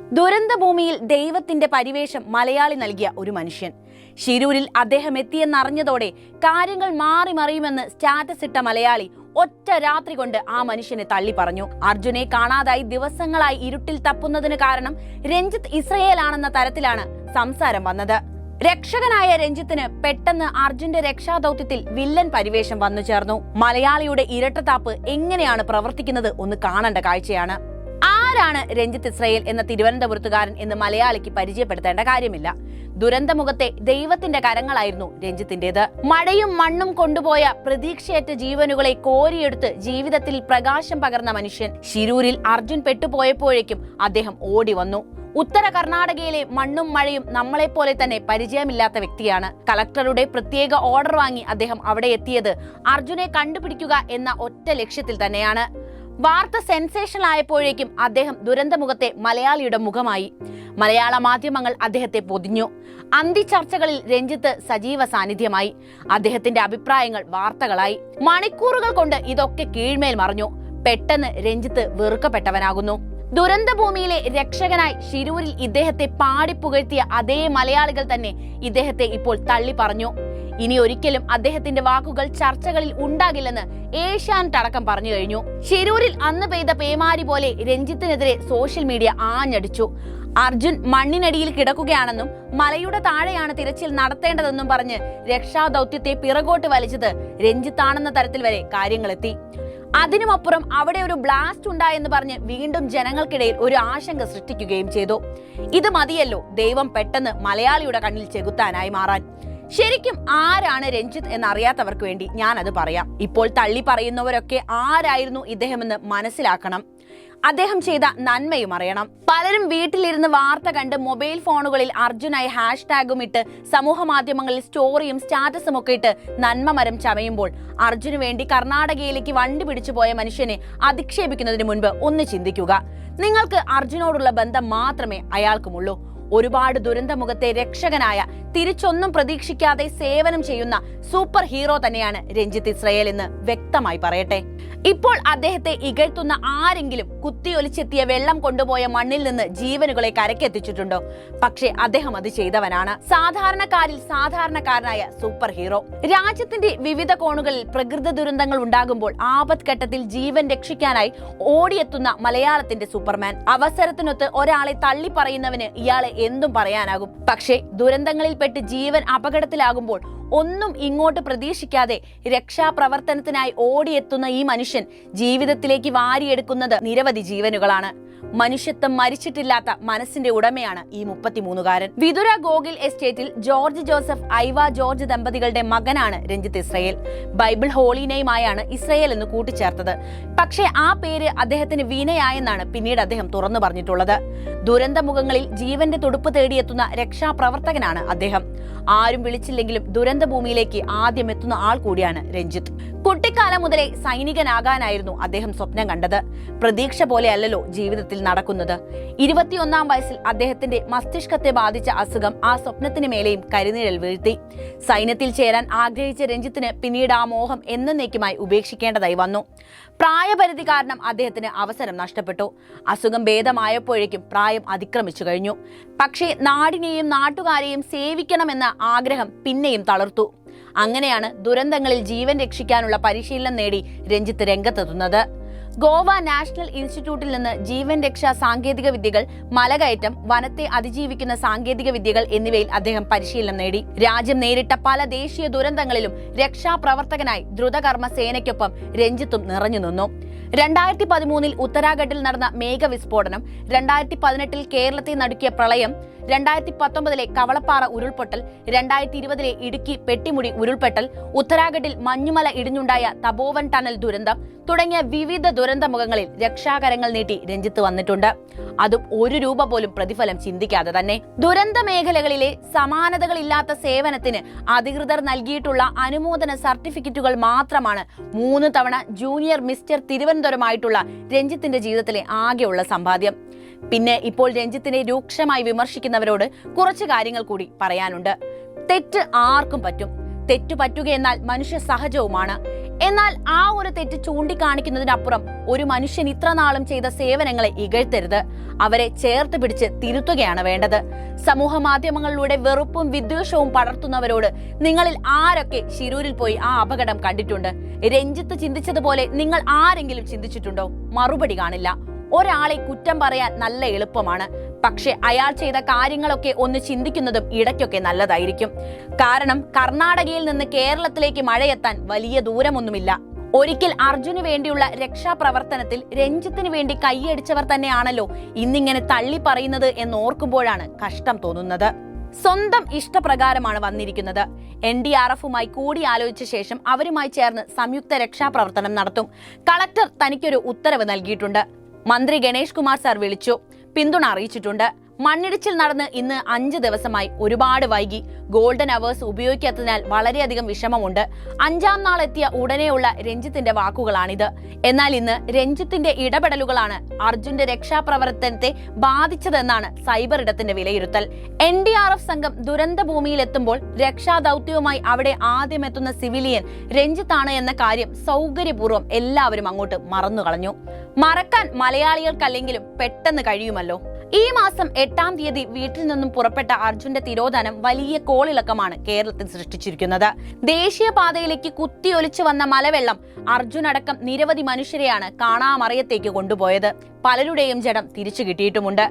ദുരന്ത ഭൂമിയിൽ ദൈവത്തിന്റെ പരിവേഷം മലയാളി നൽകിയ ഒരു മനുഷ്യൻ. ശിരൂരിൽ അദ്ദേഹം എത്തിയെന്നറിഞ്ഞതോടെ കാര്യങ്ങൾ മാറി മറിയുമെന്ന് സ്റ്റാറ്റസ് ഇട്ട മലയാളി ഒറ്റ രാത്രി കൊണ്ട് ആ മനുഷ്യനെ തള്ളി പറഞ്ഞു. അർജുനെ കാണാതായി ദിവസങ്ങളായി ഇരുട്ടിൽ തപ്പുന്നതിന് കാരണം രഞ്ജിത്ത് ഇസ്രയേലാണെന്ന തരത്തിലാണ് സംസാരം വന്നത്. രക്ഷകനായ രഞ്ജിത്തിന് പെട്ടെന്ന് അർജുന്റെ രക്ഷാദൗത്യത്തിൽ വില്ലൻ പരിവേഷം വന്നു ചേർന്നു. മലയാളിയുടെ ഇരട്ടത്താപ്പ് എങ്ങനെയാണ് പ്രവർത്തിക്കുന്നത് ഒന്ന് കാണേണ്ട കാഴ്ചയാണ്. ആരാണ് രഞ്ജിത്ത് ഇസ്രയേൽ എന്ന തിരുവനന്തപുരത്തുകാരൻ എന്ന് മലയാളിക്ക് പരിചയപ്പെടുത്തേണ്ട കാര്യമില്ല. ദുരന്തമുഖത്തെ ദൈവത്തിന്റെ കരങ്ങളായിരുന്നു രഞ്ജിത്തിന്റേത്. മഴയും മണ്ണും കൊണ്ടുപോയ പ്രതീക്ഷയറ്റ ജീവനുകളെ കോരിയെടുത്ത് ജീവിതത്തിൽ പ്രകാശം പകർന്ന മനുഷ്യൻ ശിരൂരിൽ അർജുൻ പെട്ടുപോയപ്പോഴേക്കും അദ്ദേഹം ഓടി വന്നു. ഉത്തര കർണാടകയിലെ മണ്ണും മഴയും നമ്മളെപ്പോലെ തന്നെ പരിചയമില്ലാത്ത വ്യക്തിയാണ്. കളക്ടറുടെ പ്രത്യേക ഓർഡർ വാങ്ങി അദ്ദേഹം അവിടെ എത്തിയത് അർജുനെ കണ്ടുപിടിക്കുക എന്ന ഒറ്റ ലക്ഷ്യത്തിൽ തന്നെയാണ്. വാർത്ത സെൻസേഷണൽ ആയപ്പോഴേക്കും അദ്ദേഹം ദുരന്തമുഖത്തെ മലയാളിയുടെ മുഖമായി. മലയാള മാധ്യമങ്ങൾ അദ്ദേഹത്തെ പൊതിഞ്ഞു. അന്തി ചർച്ചകളിൽ രഞ്ജിത്ത് സജീവ സാന്നിധ്യമായി. അദ്ദേഹത്തിന്റെ അഭിപ്രായങ്ങൾ വാർത്തകളായി. മണിക്കൂറുകൾ കൊണ്ട് ഇതൊക്കെ കീഴ്മേൽ മറിഞ്ഞു. പെട്ടെന്ന് രഞ്ജിത്ത് വെറുക്കപ്പെട്ടവനാകുന്നു. ദുരന്തഭൂമിയിലെ രക്ഷകനായി ശിരൂരിൽ ഇദ്ദേഹത്തെ പാടിപ്പുകഴ്ത്തിയ അതേ മലയാളികൾ തന്നെ ഇദ്ദേഹത്തെ ഇപ്പോൾ തള്ളി പറഞ്ഞു ഇനി ഒരിക്കലും അദ്ദേഹത്തിന്റെ വാക്കുകൾ ചർച്ചകളിൽ ഉണ്ടാകില്ലെന്ന് ഏഷ്യാനെറ്റ് അടക്കം പറഞ്ഞു കഴിഞ്ഞു. ഷിരൂരിൽ അന്ന് പെയ്ത പേമാരി പോലെ രഞ്ജിത്തിനെതിരെ സോഷ്യൽ മീഡിയ ആഞ്ഞടിച്ചു. അർജുൻ മണ്ണിനടിയിൽ കിടക്കുകയാണെന്നും മലയുടെ താഴെയാണ് തിരച്ചിൽ നടത്തേണ്ടതെന്നും പറഞ്ഞ് രക്ഷാദൗത്യത്തെ പിറകോട്ട് വലിച്ചത് രഞ്ജിത്താണെന്ന തരത്തിൽ വരെ കാര്യങ്ങളെത്തി. അതിനുമപ്പുറം അവിടെ ഒരു ബ്ലാസ്റ്റ് ഉണ്ടായെന്ന് പറഞ്ഞ് വീണ്ടും ജനങ്ങൾക്കിടയിൽ ഒരു ആശങ്ക സൃഷ്ടിക്കുകയും ചെയ്തു. ഇത് മതിയല്ലോ ദൈവം പെട്ടെന്ന് മലയാളിയുടെ കണ്ണിൽ ചെകുത്താനായി മാറാൻ. ശരിക്കും ആരാണ് രഞ്ജിത്ത് എന്നറിയാത്തവർക്ക് വേണ്ടി ഞാൻ അത് പറയാം. ഇപ്പോൾ തള്ളി പറയുന്നവരൊക്കെ ആരായിരുന്നു ഇദ്ദേഹമെന്ന് മനസ്സിലാക്കണം. അദ്ദേഹം ചെയ്ത നന്മയും അറിയണം. പലരും വീട്ടിലിരുന്ന് വാർത്ത കണ്ട് മൊബൈൽ ഫോണുകളിൽ അർജുനായി ഹാഷ്ടാഗും ഇട്ട് സമൂഹ മാധ്യമങ്ങളിൽ സ്റ്റോറിയും സ്റ്റാറ്റസും ഒക്കെ ഇട്ട് നന്മ മരം ചമയുമ്പോൾ അർജുന് വേണ്ടി കർണാടകയിലേക്ക് വണ്ടി പിടിച്ചു പോയ മനുഷ്യനെ അധിക്ഷേപിക്കുന്നതിന് മുൻപ് ഒന്ന് ചിന്തിക്കുക. നിങ്ങൾക്ക് അർജുനോടുള്ള ബന്ധം മാത്രമേ അയാൾക്കുമുള്ളൂ. ഒരുപാട് ദുരന്തമുഖത്തെ രക്ഷകനായ തിരിച്ചൊന്നും പ്രതീക്ഷിക്കാതെ സേവനം ചെയ്യുന്ന സൂപ്പർ ഹീറോ തന്നെയാണ് രഞ്ജിത്ത് ഇസ്രയേൽ എന്ന് വ്യക്തമായി പറയട്ടെ. ഇപ്പോൾ അദ്ദേഹത്തെ ഇകഴ്ത്തുന്ന ആരെങ്കിലും കുത്തിയൊലിച്ചെത്തിയ വെള്ളം കൊണ്ടുപോയ മണ്ണിൽ നിന്ന് ജീവനുകളെ കരക്കെത്തിച്ചിട്ടുണ്ടോ? പക്ഷേ അദ്ദേഹം അത് ചെയ്തവനാണ്. സാധാരണക്കാരിൽ സാധാരണക്കാരനായ സൂപ്പർ ഹീറോ. രാജ്യത്തിന്റെ വിവിധ കോണുകളിൽ പ്രകൃതി ദുരന്തങ്ങൾ ഉണ്ടാകുമ്പോൾ ആപത് ഘട്ടത്തിൽ ജീവൻ രക്ഷിക്കാനായി ഓടിയെത്തുന്ന മലയാളത്തിന്റെ സൂപ്പർമാൻ. അവസരത്തിനൊത്ത് ഒരാളെ തള്ളിപ്പറയുന്നവന് ഇയാളെ എന്തും പറയാനാകും. പക്ഷേ ദുരന്തങ്ങളിൽപ്പെട്ട് ജീവൻ അപകടത്തിലാകുമ്പോൾ ഒന്നും ഇങ്ങോട്ട് പ്രതീക്ഷിക്കാതെ രക്ഷാപ്രവർത്തനത്തിനായി ഓടിയെത്തുന്ന ഈ മനുഷ്യൻ ജീവിതത്തിലേക്ക് വാരിയെടുക്കുന്നത് നിരവധി ജീവനുകളാണ്. മനുഷ്യത്വം മരിച്ചിട്ടില്ലാത്ത മനസ്സിന്റെ ഉടമയാണ് ഈ മുപ്പത്തിമൂന്നുകാരൻ. വിതുര ഗോഗിൽ എസ്റ്റേറ്റിൽ ജോർജ് ജോസഫ് ഐവ ജോർജ് ദമ്പതികളുടെ മകനാണ് രഞ്ജിത്ത് ഇസ്രയേൽ. ബൈബിൾ ഹോളി നെയ്മായാണ് ഇസ്രയേൽ എന്ന് കൂട്ടിച്ചേർത്തത്. പക്ഷേ ആ പേര് അദ്ദേഹത്തിന് വീണയായെന്നാണ് പിന്നീട് അദ്ദേഹം തുറന്നു പറഞ്ഞിട്ടുള്ളത്. ദുരന്തമുഖങ്ങളിൽ ജീവന്റെ തുടുപ്പ് തേടിയെത്തുന്ന രക്ഷാപ്രവർത്തകനാണ് അദ്ദേഹം. ആരും വിളിച്ചില്ലെങ്കിലും ദുരന്തഭൂമിയിലേക്ക് ആദ്യം എത്തുന്ന ആൾ കൂടിയാണ് രഞ്ജിത്ത്. കുട്ടിക്കാലം മുതലേ സൈനികനാകാനായിരുന്നു അദ്ദേഹം സ്വപ്നം കണ്ടത്. പ്രതീക്ഷ പോലെയല്ലല്ലോ ജീവിതത്തിൽ നടക്കുന്നത്. ഇരുപത്തിയൊന്നാം വയസ്സിൽ അദ്ദേഹത്തിന്റെ മസ്തിഷ്കത്തെ ബാധിച്ച അസുഖം ആ സ്വപ്നത്തിന് മേലെയും കരിനിഴൽ വീഴ്ത്തി. സൈന്യത്തിൽ ചേരാൻ ആഗ്രഹിച്ച രഞ്ജിത്തിന് പിന്നീട് ആ മോഹം എന്നേക്കുമായി ഉപേക്ഷിക്കേണ്ടതായി വന്നു. പ്രായപരിധി കാരണം അദ്ദേഹത്തിന് അവസരം നഷ്ടപ്പെട്ടു. അസുഖം ഭേദമായപ്പോഴേക്കും പ്രായം അതിക്രമിച്ചു കഴിഞ്ഞു. പക്ഷേ നാടിനെയും നാട്ടുകാരെയും സേവിക്കണമെന്ന ആഗ്രഹം പിന്നെയും തളർത്തു. അങ്ങനെയാണ് ദുരന്തങ്ങളിൽ ജീവൻ രക്ഷിക്കാനുള്ള പരിശീലനം നേടി രഞ്ജിത്ത് രംഗത്തെത്തുന്നത്. ഗോവ നാഷണൽ ഇൻസ്റ്റിറ്റ്യൂട്ടിൽ നിന്ന് ജീവൻ രക്ഷാ സാങ്കേതിക വിദ്യകൾ മലകയറ്റം വനത്തെ അതിജീവിക്കുന്ന സാങ്കേതിക വിദ്യകൾ എന്നിവയിൽ അദ്ദേഹം പരിശീലനം നേടി. രാജ്യം നേരിട്ട പല ദേശീയ ദുരന്തങ്ങളിലും രക്ഷാപ്രവർത്തകനായി ദ്രുതകർമ്മ സേനയ്ക്കൊപ്പം രഞ്ജിത്തും നിറഞ്ഞു നിന്നു. രണ്ടായിരത്തി പതിമൂന്നിൽ ഉത്തരാഖണ്ഡിൽ നടന്ന മേഘവിസ്ഫോടനം രണ്ടായിരത്തി പതിനെട്ടിൽ കേരളത്തെ നടുക്കിയ പ്രളയം രണ്ടായിരത്തി പത്തൊമ്പതിലെ കവളപ്പാറ ഉരുൾപൊട്ടൽ രണ്ടായിരത്തി ഇരുപതിലെ ഇടുക്കി പെട്ടിമുടി ഉരുൾപൊട്ടൽ ഉത്തരാഖണ്ഡിൽ മഞ്ഞുമല ഇടിഞ്ഞുണ്ടായ തപോവൻ ടണൽ ദുരന്തം തുടങ്ങിയ വിവിധ ദുരന്ത മുഖങ്ങളിൽ രക്ഷാകരങ്ങൾ നീട്ടി രഞ്ജിത്ത് വന്നിട്ടുണ്ട്. അതും ഒരു രൂപ പോലും പ്രതിഫലം ചിന്തിക്കാതെ തന്നെ. ദുരന്ത മേഖലകളിലെ സമാനതകളില്ലാത്ത സേവനത്തിന് അധികൃതർ നൽകിയിട്ടുള്ള അനുമോദന സർട്ടിഫിക്കറ്റുകൾ മാത്രമാണ് മൂന്ന് തവണ ജൂനിയർ മിസ്റ്റർ തിരുവനന്തപുരമായിട്ടുള്ള രഞ്ജിത്തിന്റെ ജീവിതത്തിലെ ആകെയുള്ള സമ്പാദ്യം. പിന്നെ ഇപ്പോൾ രഞ്ജിത്തിനെ രൂക്ഷമായി വിമർശിക്കുന്നവരോട് കുറച്ച് കാര്യങ്ങൾ കൂടി പറയാനുണ്ട്. തെറ്റ് ആർക്കും പറ്റും. തെറ്റ് പറ്റുകയെന്നാൽ മനുഷ്യ സഹജവുമാണ്. എന്നാൽ ആ ഒരു തെറ്റ് ചൂണ്ടിക്കാണിക്കുന്നതിനപ്പുറം ഒരു മനുഷ്യൻ ഇത്ര നാളും ചെയ്ത സേവനങ്ങളെ ഇകഴ്ത്തരുത്. അവരെ ചേർത്ത് പിടിച്ച് തിരുത്തുകയാണ് വേണ്ടത്. സമൂഹ മാധ്യമങ്ങളിലൂടെ വെറുപ്പും വിദ്വേഷവും പടർത്തുന്നവരോട് നിങ്ങളിൽ ആരൊക്കെ ശിരൂരിൽ പോയി ആ അപകടം കണ്ടിട്ടുണ്ട്? രഞ്ജിത്ത് ചിന്തിച്ചതുപോലെ നിങ്ങൾ ആരെങ്കിലും ചിന്തിച്ചിട്ടുണ്ടോ? മറുപടി കാണില്ല. ഒരാളെ കുറ്റം പറയാൻ നല്ല എളുപ്പമാണ്. പക്ഷെ അയാൾ ചെയ്ത കാര്യങ്ങളൊക്കെ ഒന്ന് ചിന്തിക്കുന്നതും ഇടയ്ക്കൊക്കെ നല്ലതായിരിക്കും. കാരണം കർണാടകയിൽ നിന്ന് കേരളത്തിലേക്ക് മഴയെത്താൻ വലിയ ദൂരമൊന്നുമില്ല. ഒരിക്കൽ അർജുന് വേണ്ടിയുള്ള രക്ഷാപ്രവർത്തനത്തിൽ രഞ്ജിത്തിന് വേണ്ടി കൈയടിച്ചവർ തന്നെയാണല്ലോ ഇന്നിങ്ങനെ തള്ളി പറയുന്നത് എന്ന് ഓർക്കുമ്പോഴാണ് കഷ്ടം തോന്നുന്നത്. സ്വന്തം ഇഷ്ടപ്രകാരമാണ് വന്നിരിക്കുന്നത്. എൻ ഡി ആർ എഫുമായി കൂടിയാലോചിച്ച ശേഷം അവരുമായി ചേർന്ന് സംയുക്ത രക്ഷാപ്രവർത്തനം നടത്തും. കളക്ടർ തനിക്കൊരു ഉത്തരവ് നൽകിയിട്ടുണ്ട്. മന്ത്രി ഗണേഷ് കുമാർ സാർ വിളിച്ചു. പിന്തുണ അറിയിച്ചിട്ടുണ്ട്. മണ്ണിടിച്ചിൽ നടന്ന് ഇന്ന് അഞ്ച് ദിവസമായി ഒരുപാട് വൈകി. ഗോൾഡൻ അവേഴ്സ് ഉപയോഗിക്കാത്തതിനാൽ വളരെയധികം വിഷമമുണ്ട്. അഞ്ചാം നാൾ എത്തിയ ഉടനെയുള്ള രഞ്ജിത്തിന്റെ വാക്കുകളാണിത്. എന്നാൽ ഇന്ന് രഞ്ജിത്തിന്റെ ഇടപെടലുകളാണ് അർജുന്റെ രക്ഷാപ്രവർത്തനത്തെ ബാധിച്ചതെന്നാണ് സൈബർ ഇടത്തിന്റെ വിലയിരുത്തൽ. എൻ ഡി ആർ എഫ് സംഘം ദുരന്ത ഭൂമിയിലെത്തുമ്പോൾ രക്ഷാദൌത്യവുമായി അവിടെ ആദ്യം എത്തുന്ന സിവിലിയൻ രഞ്ജിത്താണ് എന്ന കാര്യം സൗകര്യപൂർവം എല്ലാവരും അങ്ങോട്ട് മറന്നു കളഞ്ഞു മറക്കാൻ മലയാളികൾക്കല്ലെങ്കിലും പെട്ടെന്ന് കഴിയുമല്ലോ. ഈ മാസം എട്ടാം തീയതി വീട്ടിൽ നിന്നും പുറപ്പെട്ട അർജുന്റെ തിരോധാനം വലിയ കോളിളക്കമാണ് കേരളത്തിൽ സൃഷ്ടിച്ചിരിക്കുന്നത്. ദേശീയപാതയിലേക്ക് കുത്തിയൊലിച്ചു വന്ന മലവെള്ളം അർജുൻ അടക്കം നിരവധി മനുഷ്യരെയാണ് കാണാമറയത്തേക്ക് കൊണ്ടുപോയത്. പലരുടെയും ജഡം തിരിച്ചു കിട്ടിയിട്ടുമുണ്ട്.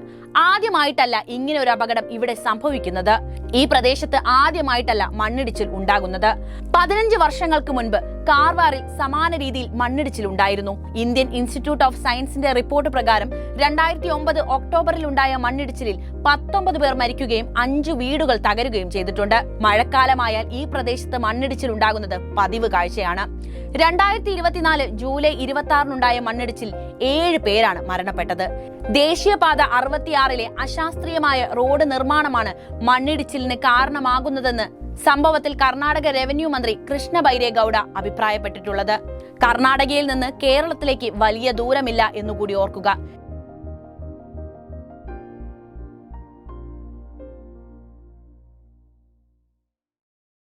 ആദ്യമായിട്ടല്ല ഇങ്ങനെ ഒരു അപകടം ഇവിടെ സംഭവിക്കുന്നത്. ഈ പ്രദേശത്ത് ആദ്യമായിട്ടല്ല മണ്ണിടിച്ചിൽ ഉണ്ടാകുന്നത്. പതിനഞ്ച് വർഷങ്ങൾക്ക് മുൻപ് കാർവാറിൽ സമാന രീതിയിൽ മണ്ണിടിച്ചിൽ ഉണ്ടായിരുന്നു. ഇന്ത്യൻ ഇൻസ്റ്റിറ്റ്യൂട്ട് ഓഫ് സയൻസിന്റെ റിപ്പോർട്ട് പ്രകാരം രണ്ടായിരത്തി ഒമ്പത് ഒക്ടോബറിൽ ഉണ്ടായ മണ്ണിടിച്ചിലിൽ പത്തൊമ്പത് പേർ മരിക്കുകയും അഞ്ചു വീടുകൾ തകരുകയും ചെയ്തിട്ടുണ്ട്. മഴക്കാലമായാൽ ഈ പ്രദേശത്ത് മണ്ണിടിച്ചിൽ ഉണ്ടാകുന്നത് പതിവ് കാഴ്ചയാണ്. രണ്ടായിരത്തി ഇരുപത്തിനാല് ജൂലൈ ഇരുപത്തി ആറിനുണ്ടായ മണ്ണിടിച്ചിൽ ഏഴ് പേരാണ് മരണപ്പെട്ടത്. ദേശീയപാത അറുപത്തിയാറിലെ അശാസ്ത്രീയമായ റോഡ് നിർമ്മാണമാണ് മണ്ണിടിച്ചിലിന് കാരണമാകുന്നതെന്ന് സംഭവത്തിൽ കർണാടക റവന്യൂ മന്ത്രി കൃഷ്ണ ബൈരേഗൌഡ അഭിപ്രായപ്പെട്ടിട്ടുള്ളത്. കർണാടകയിൽ നിന്ന് കേരളത്തിലേക്ക് വലിയ ദൂരമില്ല എന്നുകൂടി ഓർക്കുക.